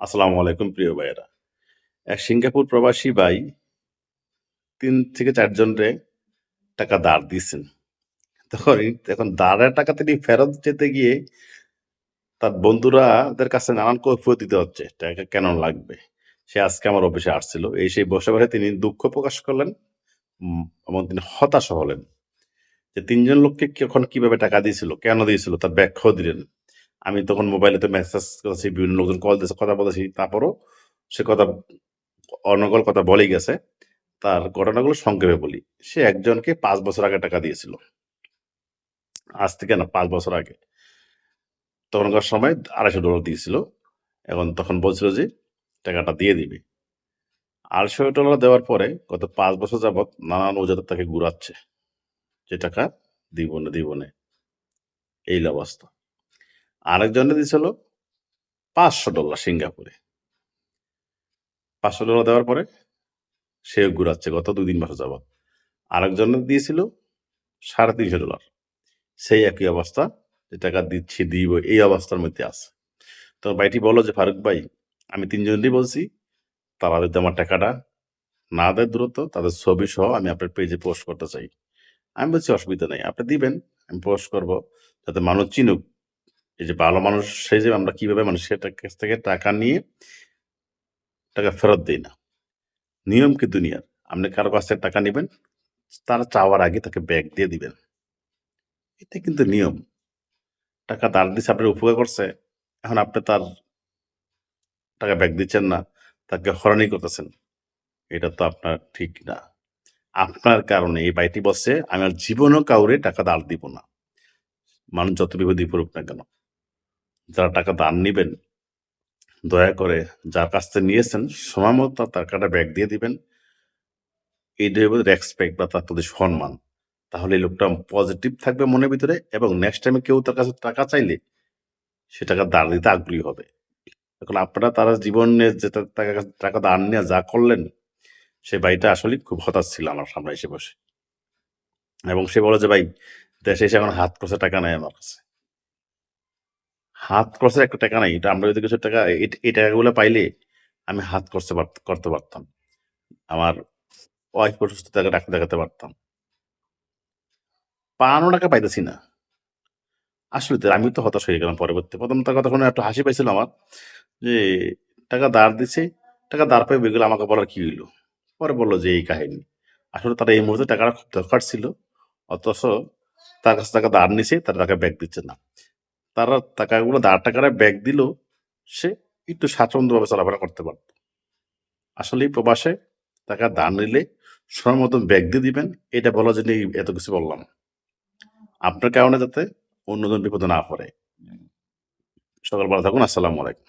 আসসালামু আলাইকুম, প্রিয় ভাইয়েরা। এক সিঙ্গাপুর প্রবাসী ভাই তিন থেকে চারজন রে টাকা ধার দিয়েছেন তখন এখন ধারের টাকা তিনি ফেরত যেতে গিয়ে তার বন্ধুরা বন্ধুরাদের কাছে নানান কৈফিয়ত দিতে হচ্ছে, টাকা কেন লাগবে? সে আজকে আমার অফিসে আসছিল। এই সেই বসে বসে তিনি দুঃখ প্রকাশ করলেন এবং তিনি হতাশ হলেন যে তিনজন লোককে কখন কীভাবে টাকা দিয়েছিল, কেন দিয়েছিল, তার ব্যাখ্যাও দিলেন। আমি তখন মোবাইলে তো মেসেজ করেছি বিভিন্ন লোকজন কল দিয়েছে, কথা বলেছি তারপরও সে কথা অনগল কথা বলেই গেছে। তার ঘটনাগুলো সংক্ষেপে বলি। সে একজনকে পাঁচ বছর আগে টাকা দিয়েছিল। আজ থেকে না, পাঁচ বছর আগে। তখনকার সময় আড়াইশো ডলার দিয়েছিল। এখন তখন বলছিল যে, টাকাটা দিয়ে দিবে। আড়াইশো ডলার দেওয়ার পরে গত পাঁচ বছর যাবৎ নানান অজুহাতে তাকে ঘুরাচ্ছে। যে টাকা দিব না দিব না। এই অবস্থা। আরেকজনে দিয়েছিল পাঁচশো ডলার সিঙ্গাপুরে। পাঁচশো ডলার দেওয়ার পরে সে ঘুরাচ্ছে গত দুই তিন বছর যাবৎ। আরেকজনের দিয়েছিল সাড়ে তিনশো ডলার। সেই একই অবস্থা, যে টাকা দিচ্ছি, দিব, এই অবস্থার মধ্যে আছে। তো ভাইটি বলল যে, ফারুক ভাই, আমি তিনজনেরই বলছি, তারা যদি আমার টাকাটা না দেয় দূরত্ব তাদের ছবি সহ আমি আপনার পেজে পোস্ট করতে চাই। আমি বলছি, অসুবিধা নেই, আপনি দিবেন, আমি পোস্ট করব, যাতে মানুষ চিনুক। এই যে ভালো মানুষ সেই যে আমরা কীভাবে মানুষের টা- কাছ থেকে টাকা নিয়ে টাকা ফেরত দিই না। নিয়ম কি দুনিয়ার? আপনি কারও কাছ থেকে টাকা নেবেন, তার চাওয়ার আগে তাকে ব্যাগ দিয়ে দিবেন। এটা কিন্তু নিয়ম। টাকা ধার দিচ্ছে আপনার উপকার করছে। এখন আপনি তার টাকা ব্যাগ দিচ্ছেন না, তাকে হরানি করতেছেন। এটা তো আপনার ঠিক না। আপনার কারণে এই বাইটি বসে আমি আর জীবনেও কাউরে টাকা ধার দিব না। মানুষ যত বিপদে পড়ুক না কেন যারা টাকা দান নিবেন, দয়া করে যার কাছ থেকে নিয়েছেন, সময় মতো তার টাকাটা ব্যাগ দিয়ে দিবেন। এইটাই হবে রেসপেক্ট বা তার প্রতি সম্মান। তাহলে এই লোকটা পজিটিভ থাকবে মনের ভিতরে এবং নেক্সট টাইমে কেউ তার কাছে টাকা চাইলে সে টাকা দাঁড় দিতে আগ্রহী হবে। এখন আপনারা তারা জীবনে যেটা টাকা টাকা দান নিয়ে যা করলেন, সে ভাইটা আসলে খুব হতাশ ছিল আমার সামনে এসে বসে। এবং সে বলে যে, ভাই, দেশে এসে এখন হাত খরচে টাকা নেয় আমার কাছে। হাত খরচের একটা টাকা নাই, এটা আমরা যদি কিছু টাকা এই- টাকাগুলো পাইলে আমি হাত খরচে করতে পারতাম। আমার ওয়াইফ অসুস্থ টাকা ডাক্তার দেখাতে পারতাম। পাঁচশো টাকা পাইতেছি না। আসলে তো আমি তো হতাশ হয়ে গেলাম পরবর্তী। প্রথম তার কথা একটু হাসি পাইছিল আমার যে, টাকা দাঁড় দিছে, টাকা দাঁড় পাই বেগুলো আমাকে বলার কি হইল? পরে বলল যে, এই কাহিনী। আসলে তারা এই মুহূর্তে টাকাটা খুব দরকার ছিল, অথচ তার কাছে টাকা দাঁড় নিছে, তারা টাকা ব্যাগ দিচ্ছে না। তারা টাকাগুলো দাঁড় টাকার ব্যাগ দিল, সে একটু স্বাচ্ছন্দ্যভাবে চলাফেরা করতে পারত। আসলে এই প্রবাসে টাকা দাঁড় নিলে সময় মতন ব্যাগ দিয়ে দিবেন, এটা বলার জন্য এত কিছু বললাম। আপনার কারণে যাতে অন্যজন বিপদে না পড়ে। সকালবেলা থাকুন, আসসালামু আলাইকুম।